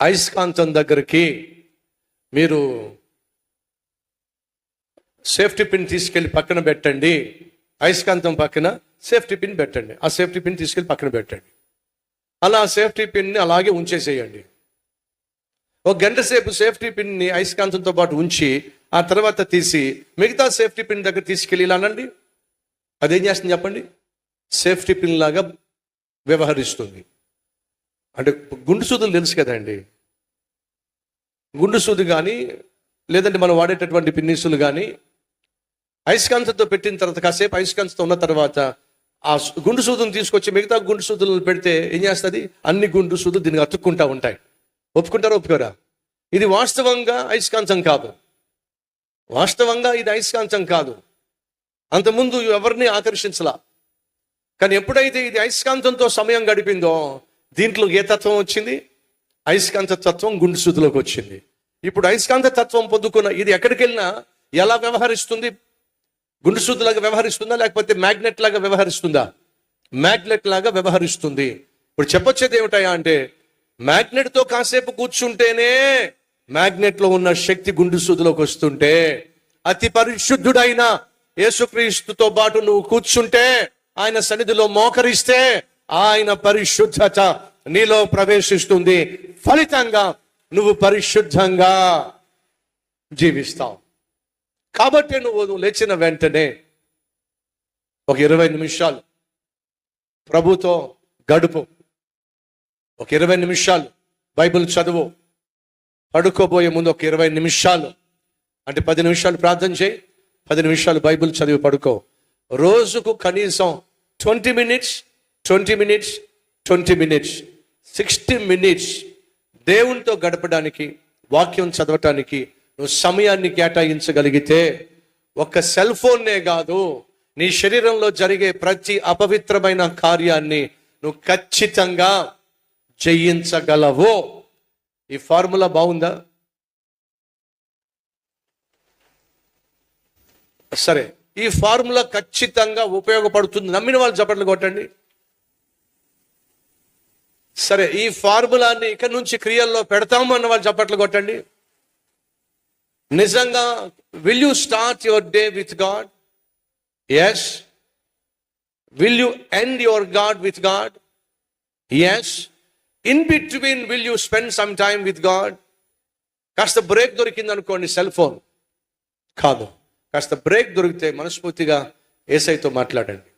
అయస్కాంతం దగ్గరికి మీరు సేఫ్టీ పిన్ తీసుకెళ్ళి పక్కన పెట్టండి. అయస్కాంతం పక్కన సేఫ్టీ పిన్ పెట్టండి. ఆ సేఫ్టీ పిన్ తీసుకెళ్ళి పక్కన పెట్టండి. అలా సేఫ్టీ పిన్ని అలాగే ఉంచేసేయండి. ఒక గంట సేపు సేఫ్టీ పిన్ని అయస్కాంతంతో పాటు ఉంచి ఆ తర్వాత తీసి మిగతా సేఫ్టీ పిన్ దగ్గర తీసుకెళ్ళి ఇలా అనండి. అదేం చేస్తుంది చెప్పండి? సేఫ్టీ పిన్ లాగా వ్యవహరిస్తుంది. అంటే గుండు సూదులు తెలుసు కదండి. గుండు సూది కానీ లేదంటే మనం వాడేటటువంటి పిన్నిసులు కానీ అయస్కాంతంతో పెట్టిన తర్వాత కాసేపు అయస్కాంతంతో ఉన్న తర్వాత ఆ గుండు సూదును తీసుకొచ్చి మిగతా గుండు సూదులను పెడితే ఏం చేస్తుంది? అన్ని గుండు సూదులు దీనికి అతుక్కుంటా ఉంటాయి. ఒప్పుకుంటారా ఒప్పుకోరా? ఇది వాస్తవంగా ఐస్కాంతం కాదు. వాస్తవంగా ఇది ఐస్కాంతం కాదు. అంతకుముందు ఎవరిని ఆకర్షించలా? కానీ ఎప్పుడైతే ఇది ఐస్కాంతంతో సమయం గడిపిందో దీంట్లో ఏ తత్వం వచ్చింది? అయస్కాంత తత్వం గుండు సూదిలోకి వచ్చింది. ఇప్పుడు అయస్కాంత తత్వం పొందుకున్న ఇది ఎక్కడికి వెళ్ళినా ఎలా వ్యవహరిస్తుంది? గుండు సూదిలాగా వ్యవహరిస్తుందా? లేకపోతే మ్యాగ్నెట్ లాగా వ్యవహరిస్తుందా? మ్యాగ్నెట్ లాగా వ్యవహరిస్తుంది. ఇప్పుడు చెప్పొచ్చేది ఏమిటయా అంటే మ్యాగ్నెట్తో కాసేపు కూర్చుంటేనే మ్యాగ్నెట్లో ఉన్న శక్తి గుండు సూదిలోకి వస్తుంటే అతి పరిశుద్ధుడైన యేసుక్రీస్తుతో పాటు నువ్వు కూర్చుంటే ఆయన సన్నిధిలో మోకరిస్తే ఆయన పరిశుద్ధత నీలో ప్రవేశిస్తుంది ఫలితంగా నువ్వు పరిశుద్ధంగా జీవిస్తావు. కాబట్టి నువ్వు నువ్వు లేచిన వెంటనే ఒక ఇరవై నిమిషాలు ప్రభుతో గడుపు. ఒక ఇరవై నిమిషాలు బైబిల్ చదువు. పడుకోబోయే ముందు ఒక ఇరవై నిమిషాలు. అంటే పది నిమిషాలు ప్రార్థన చేయి పది నిమిషాలు బైబిల్ చదివి పడుకో. రోజుకు కనీసం twenty minutes twenty minutes twenty minutes. Sixty minutes దేవునితో గడపడానికి వాక్యం చదవటానికి నువ్వు సమయాన్ని కేటాయించగలిగితే ఒక సెల్ ఫోన్నే కాదు నీ శరీరంలో జరిగే ప్రతి అపవిత్రమైన కార్యాన్ని నువ్వు ఖచ్చితంగా జయించగలవు. ఈ ఫార్ములా బాగుందా? సరే ఈ ఫార్ములా ఖచ్చితంగా ఉపయోగపడుతుంది. నమ్మిన వాళ్ళు చప్పట్లు కొట్టండి. సరే ఈ ఫార్ములాని ఇక్కడ నుంచి క్రియల్లో పెడతాము అన్న వాళ్ళు చప్పట్లు కొట్టండి. నిజంగా will you start your day with God as will you end your God with God as in between will you spend some time with God కాస్త బ్రేక్ దొరికింది అనుకోండి సెల్ ఫోన్ కాదు. కాస్త బ్రేక్ దొరికితే మనస్ఫూర్తిగా ఏసైతో మాట్లాడండి.